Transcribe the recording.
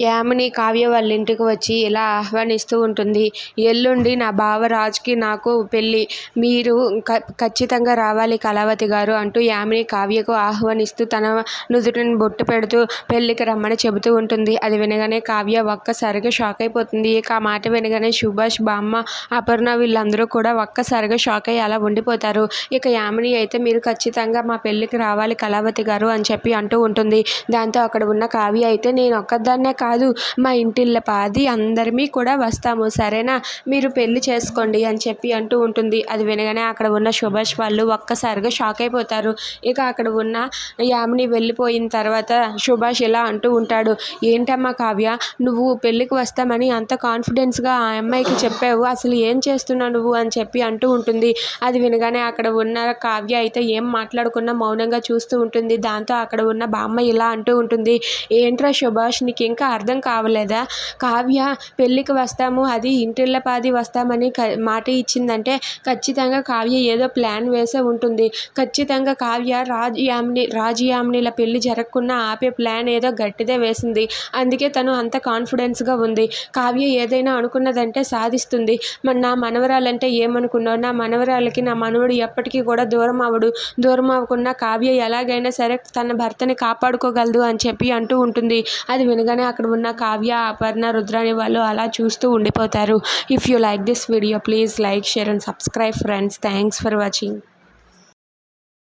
యామిని కావ్య వాళ్ళ ఇంటికి వచ్చి ఇలా ఆహ్వానిస్తూ ఉంటుంది. ఎల్లుండి నా బావ రాజ్కి నాకు పెళ్ళి. మీరు క ఖచ్చితంగా రావాలి కళావతి గారు అంటూ యామిని కావ్యకు ఆహ్వానిస్తూ తన నుదుటిని బొట్టు పెడుతూ పెళ్ళికి రమ్మని చెబుతూ ఉంటుంది. అది వినగానే కావ్య ఒక్కసారిగా షాక్ అయిపోతుంది. ఇక ఆ మాట వినగానే సుభాష్ బామ్మ అపర్ణ వీళ్ళందరూ కూడా ఒక్కసారిగా షాక్ అయ్యి అలా ఉండిపోతారు. ఇక యామిని అయితే మీరు ఖచ్చితంగా మా పెళ్ళికి రావాలి కళావతి గారు అని చెప్పి అంటూ ఉంటుంది. దాంతో అక్కడ ఉన్న కావ్య అయితే నేను ఒక్కదాన్నే కాదు. మా ఇంటిళ్ళ పాది అందరిమీ కూడా వస్తాము. సరేనా? మీరు పెళ్ళి చేసుకోండి అని చెప్పి అంటూ ఉంటుంది. అది వినగానే అక్కడ ఉన్న సుభాష్ వాళ్ళు ఒక్కసారిగా షాక్ అయిపోతారు. ఇక అక్కడ ఉన్న యామిని వెళ్ళిపోయిన తర్వాత సుభాష్ ఇలా అంటూ ఉంటాడు. ఏంటమ్మా కావ్య నువ్వు పెళ్ళికి వస్తామని అంత కాన్ఫిడెన్స్గా ఆ అమ్మాయికి చెప్పావు. అసలు ఏం చేస్తున్నావు నువ్వు? అని చెప్పి అంటూ ఉంటుంది. అది వినగానే అక్కడ ఉన్న కావ్య అయితే ఏం మాట్లాడకుండా మౌనంగా చూస్తూ ఉంటుంది. దాంతో అక్కడ ఉన్న బామ్మ ఇలా అంటూ ఉంటుంది. ఏంట్రా సుభాష్ నీకు ఇంకా అర్థం కావలేదా? కావ్య పెళ్ళికి వస్తాము అది ఇంటిల్లపాది వస్తామని క మాట ఇచ్చిందంటే ఖచ్చితంగా కావ్య ఏదో ప్లాన్ వేసే ఉంటుంది. ఖచ్చితంగా కావ్య రాజ్ యామిని రాజు యామినిల పెళ్ళి జరగకుండా ఆపే ప్లాన్ ఏదో గట్టిదే వేసింది. అందుకే తను అంత కాన్ఫిడెన్స్గా ఉంది. కావ్య ఏదైనా అనుకున్నదంటే సాధిస్తుంది. మన నా మనవరాలంటే ఏమనుకున్నావు? నా మనవరాలకి నా మనవడు ఎప్పటికీ కూడా దూరం అవడు దూరం అవ్వకుండా కావ్య ఎలాగైనా సరే తన భర్తని కాపాడుకోగలదు అని చెప్పి అంటూ ఉంటుంది. అది వినగానే అక్కడ అక్కడ ఉన్న కావ్య అపర్ణ రుద్రాని వాళ్ళు అలా చూస్తూ ఉండిపోతారు. If you like this video please like share and subscribe friends thanks for watching